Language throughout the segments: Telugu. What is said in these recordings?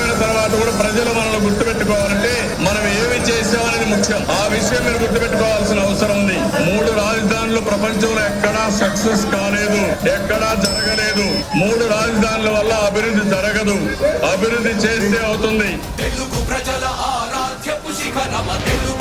కోల్పోయిన తర్వాత కూడా ప్రజలు మనల్ని గుర్తుపెట్టుకోవాలంటే మనం ఏమి చేసామనేది ముఖ్యం. ఆ విషయం మీరు గుర్తుపెట్టుకోవాల్సిన అవసరం ఉంది. మూడు రాజధానులు ప్రపంచంలో ఎక్కడా సక్సెస్ కాలేదు. ఎక్కడా జరగలేదు. మూడు రాజధానుల వల్ల అభివృద్ధి జరగదు. అభివృద్ధి చేస్తే అవుతుంది. తెలుగు ప్రజల ఆరాధ్యపు శిఖరమ తెలుగు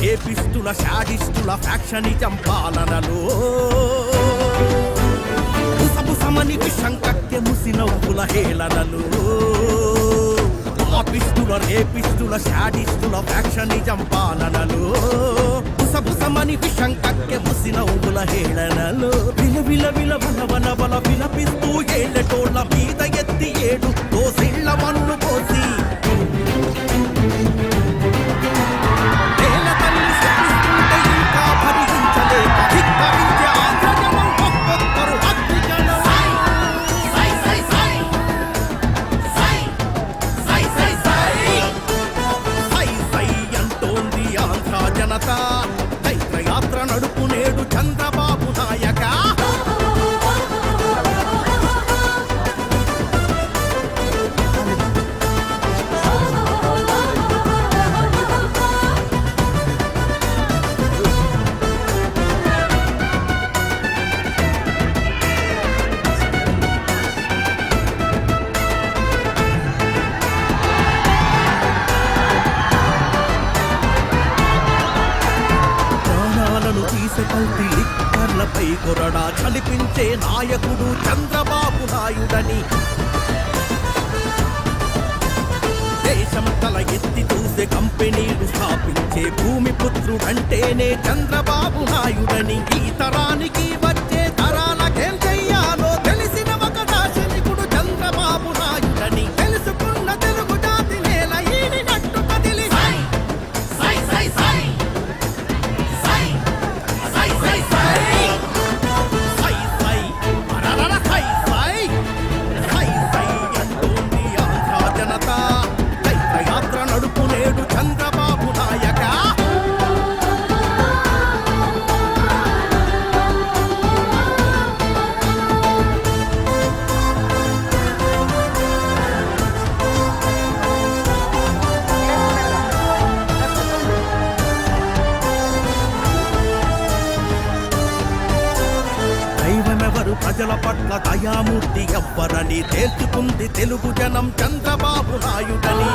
రేపిస్తుల శాడిస్తుల ఫ్యాక్షన్ చంపాలనలో. సమనికి విషంకక్య ముసి నవ్వుల హేళనలు. ఆపిస్తుల రేపిస్తుల శాడిస్తుల ఫ్యాక్షన్ చంపాలనలు. సమనికి విషంకక్య ముసి నవ్వుల హేళనలు. విల విల విల వల వల వల విలపిస్తూ కొరడా చలిపించే నాయకుడు చంద్రబాబు నాయుడని. దేశం తల ఎత్తి చూసే కంపెనీలు స్థాపించే భూమి పుత్రుడంటేనే చంద్రబాబు నాయుడని. ఈ తరానికి వచ్చే తరాల మాయామూర్తి ఎవ్వరని తేల్చుకుంది తెలుగు జనం చంద్రబాబు నాయుడని.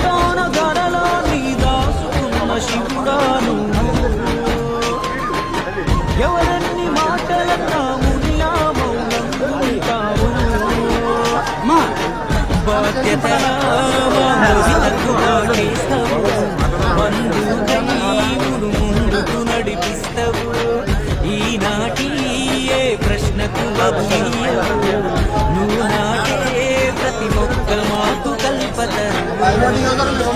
కంటాన గడలో నీ దాసుకున్న శివుడాను. ఎవరన్ని మాటలన్నా మునియా మౌనం ఉంటావు బాధ్యతల మోసినకు పాటిస్తావు బంధువుడు ముందుకు నడిపిస్తావు. ఈనాటి ఏ ప్రశ్నకు అభియవు కల్పతరు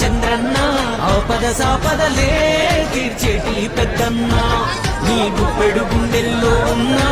చంద్రన్న ఆపద సాపదలే తీర్చేటి పెద్దన్న నీ గుప్పెడు గుండెల్లో ఉన్నా